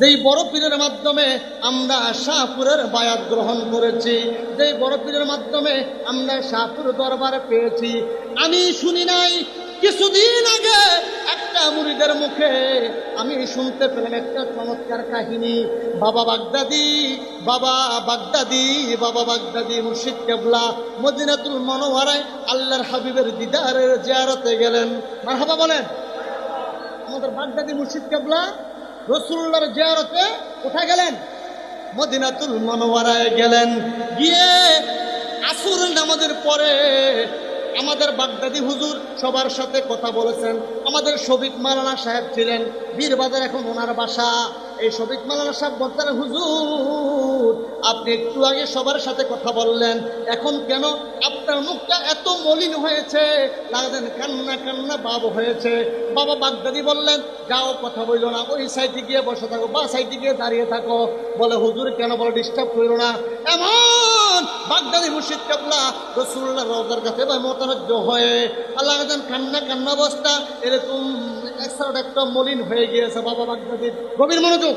যেই বড় পীরের মাধ্যমে আমরা শাহপুরের বায়াত গ্রহণ করেছি, যেই বড় পীরের মাধ্যমে আমরা শাহপুর দরবারে পেয়েছি, আমি শুনি নাই, কিছুদিন আগে একটা মুড়িদের মুখে আমি শুনতে পেলাম একটা চমৎকার কাহিনী। বাবা বাগদাদি বাবা বাগদাদি বাবা বাগদাদি মুর্শিদ কেবলা, মদিনাতুল মনোহরায় আল্লাহর হাবিবের দিদারের জিয়ারতে গেলেন। মারহাবা বলেন, আমাদের বাগদাদি মুর্শিদ কেবলা রসুল্লার জিয়ারতে কোথায় গেলেন? মদিনাতুল মনোয়ারায় গেলেন। গিয়ে আসুর নামাজের পরে আমাদের বাগদাদি হুজুর সবার সাথে কথা বলেছেন। আমাদের শফিক মালানা সাহেব ছিলেন, বীরবাজার এখন ওনার বাসা। এই শফিক মালানা সাহেব বলতেন, হুজুর, আপনি একটু আগে সবার সাথে কথা বললেন। এখন কেন আপনার মুখটা এত মলিন হয়েছে? লাগলেন কান্না কান্না বাব হয়েছে। বাবা বাগদাদি বললেন, যাও, কথা বলল না। ওই সাইডে গিয়ে বসে থাকো, বা সাইডে গিয়ে দাঁড়িয়ে থাকো। বলে, হুজুর, কেন বলে ডিস্টার্ব করল না? এমন বাগদাদি মুর্শিদ কাবলা রসুল্লাহ রওজার কাছে ভাই মতানজ্য হয়ে আল্লাহ যেন কান্না কান্না অবস্থা, এরকম একসাথে একটা মলিন হয়ে গিয়েছে বাবা বাগদাদির গভীর মনোযোগ।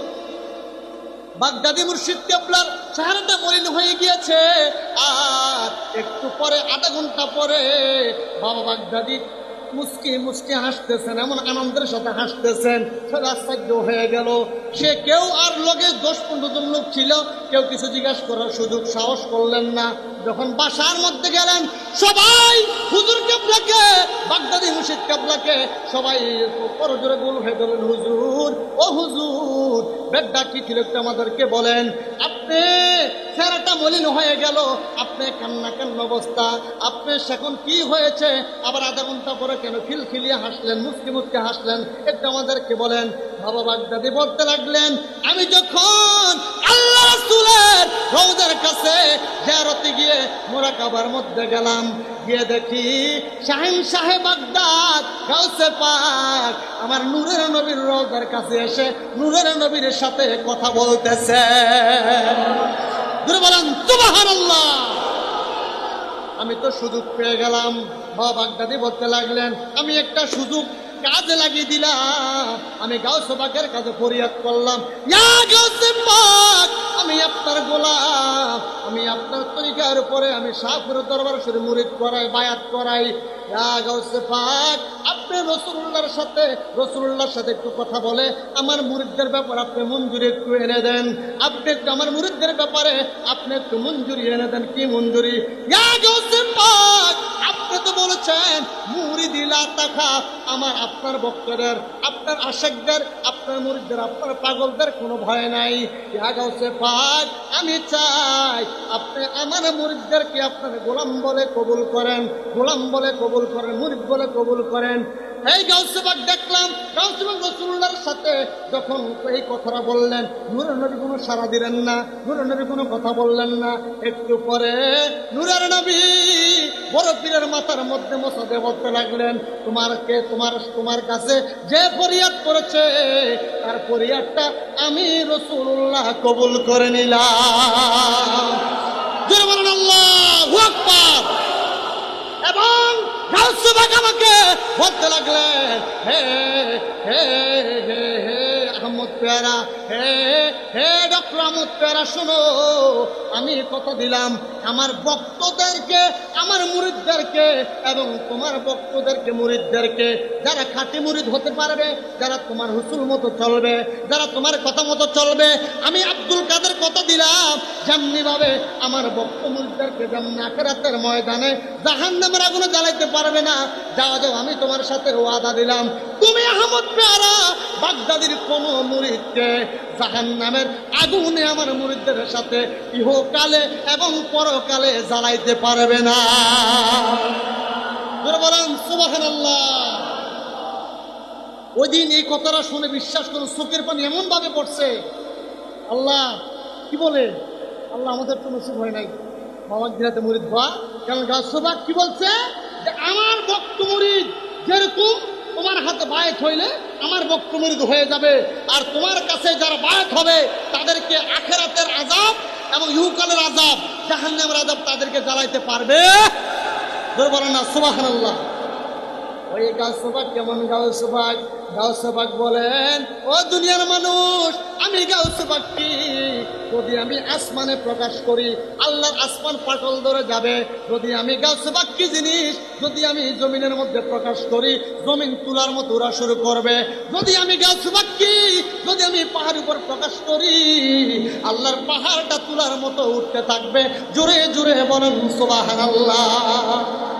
বাগদাদি মুর্শিদ কেবলার চেহারাটা মলিন হয়ে গিয়েছে, আর একটু পরে, আধা ঘণ্টা পরে বাবা বাগদাদি মুস্কি মুস্কি হাসতেছেন, এমন আনন্দের সাথে হাসতেছেন আশ্চর্য হয়ে গেল। সে কেউ আর লোকে দশ পনেরো জন লোক ছিল, কেউ কিছু জিজ্ঞাসা করার সুযোগ, সাহস করলেন না। যখন বাসার মধ্যে গেলেন, সবাই হুজুর কেবলাকে, বাগদাদি মুর্শিদ কেবলাকে, সবাই করজোরে গোল হয়ে গেলেন, হুজুর, ও হুজুর বেডটা কি ছিল আমাদেরকে বলেন আপনি চেহারাটা মলিন হয়ে গেল। আপনি কান্না কান্না অবস্থা? আপনি সেখন কি হয়েছে? আবার আধা ঘণ্টা পরে কেন খিলখিলিয়ে হাসলেন মুসকি মুসকি হাসলেন? একটু আমাদেরকে বলেন বাবা বাগদাদি বলতে লাগলেন, আমি যখন কাছে জিয়ারতে গিয়ে মোরাকাবার মধ্যে গেলাম। গিয়ে দেখি শাহিন সাহেব বাগদাদ, গাউসে পাক, আমার নূরের নবীর রওজার কাছে এসে নূরের নবীর সাথে কথা বলতেছে। আমি তো সুযোগ পেয়ে গেলাম। বাবা বাগদাদি বলতে লাগলেন, আমি একটা সুযোগ কাজে লাগিয়ে দিলাম। আমি গাউসে পাকের কাছে ফরিয়াদ করলাম। পাক উপরে আমি শাহপুর দরবার শুরু মুরিদ করাই, বায়াত করাই। আপনি রসুল্লাহর সাথে রসুল্লাহর সাথে একটু কথা বলে, আমার মুরিদদের ব্যাপারে আপনি মঞ্জুরি একটু এনে দেন। আপনি একটু আমার মুরিদদের ব্যাপারে আপনি একটু মঞ্জুরি এনে দেন। কি মঞ্জুরি? পাক আমার আপনার ভক্তদের, আপনার আশেকদের, আপনার মুরিদদের আপনার পাগলদের কোনো ভয় নাই। পাক, আমি চাই আপনি আমার মুরিদদেরকে আপনার গোলাম বলে কবুল করেন, গোলাম বলে কবুল করেন মুরিদ বলে কবুল করেন। এই গাউসেবাক দেখলাম গাউসেবাক রসুল্লার সাথে যখন এই কথাটা বললেন নূরের নবী কোনো সারা দিলেন না নূরের নবী কোনো কথা বললেন না। একটু পরে নূরের নবী বড় পীরের মাথার মধ্যে মশাদে বলতে লাগলেন, তোমার কে, তোমার তোমার কাছে যে ফরিয়াদ করেছে, তার ফরিয়াদটা আমি রসুল্লাহ কবুল করে নিলাম। এবং আমাকে বলতে লাগলেন হে হে হে পেয়ারা। হে হে ডক্টর পেয়ারা, শোনো, আমি কথা দিলাম আমার ভক্তদেরকে, আমার মুরিদদেরকে এবং তোমার ভক্তদেরকে, মুরিদদেরকে। যারা খাঁটি মুরিদ হতে পারবে, যারা তোমার হুসুল মতো চলবে, যারা তোমার কথা মতো চলবে, আমি আব্দুল কাদের কথা দিলাম যেমনি ভাবে আমার ভক্ত মুরিদদেরকে যেমন আখেরাতের ময়দানে জাহান নামের আগুনে জ্বালাইতে পারবে না যাও যাও, আমি তোমার সাথে ওয়াদা দিলাম। তুমি আহমদ পেয়ারা বাগদাদির কোন মুরিদকে জাহান নামের আগুনে আমার মুরিদদের সাথে ইহকালে এবং পরকালে জ্বালাইতে পারবে না। ওই দিন এই কথাটা শুনে বিশ্বাস করুন, চোখের পানি এমন ভাবে পড়ছে। আল্লাহ, কি বলে? আল্লাহ আমাদের তো নসিব হয় নাই। বাবা দিনাতে মুরিদ হওয়া। কারণ গাছবাক কি বলছে? যে আমার ভক্ত মুরিদ যেরকম তোমার হাতে বায়েত হইলে আমার বক্ত মৃদু হয়ে যাবে। আর তোমার কাছে যারা বায়ত হবে, তাদেরকে আখেরাতের আজাব এবং ইউকালের আজাব জাহান্নামের আজাব তাদেরকে জ্বালাইতে পারবে। বলেন না, সুবহানাল্লাহ। ওই গাউসবাগ কেমন গাউসবাগ গাউসবাগ বলেন, ও দুনিয়ার মানুষ, আমি গাউ কি? যদি আমি আসমানে প্রকাশ করি, আল্লাহর আসমান পাটল ধরে যাবে। যদি আমি গাছ কি জিনিস? যদি আমি জমিনের মধ্যে প্রকাশ করি, জমিন তুলার মতো উড়া শুরু করবে। যদি আমি গাছ কি? যদি আমি পাহাড় উপর প্রকাশ করি, আল্লাহর পাহাড়টা তুলার মতো উঠতে থাকবে। জোরে জোরে বলেন সুবাহ আল্লাহ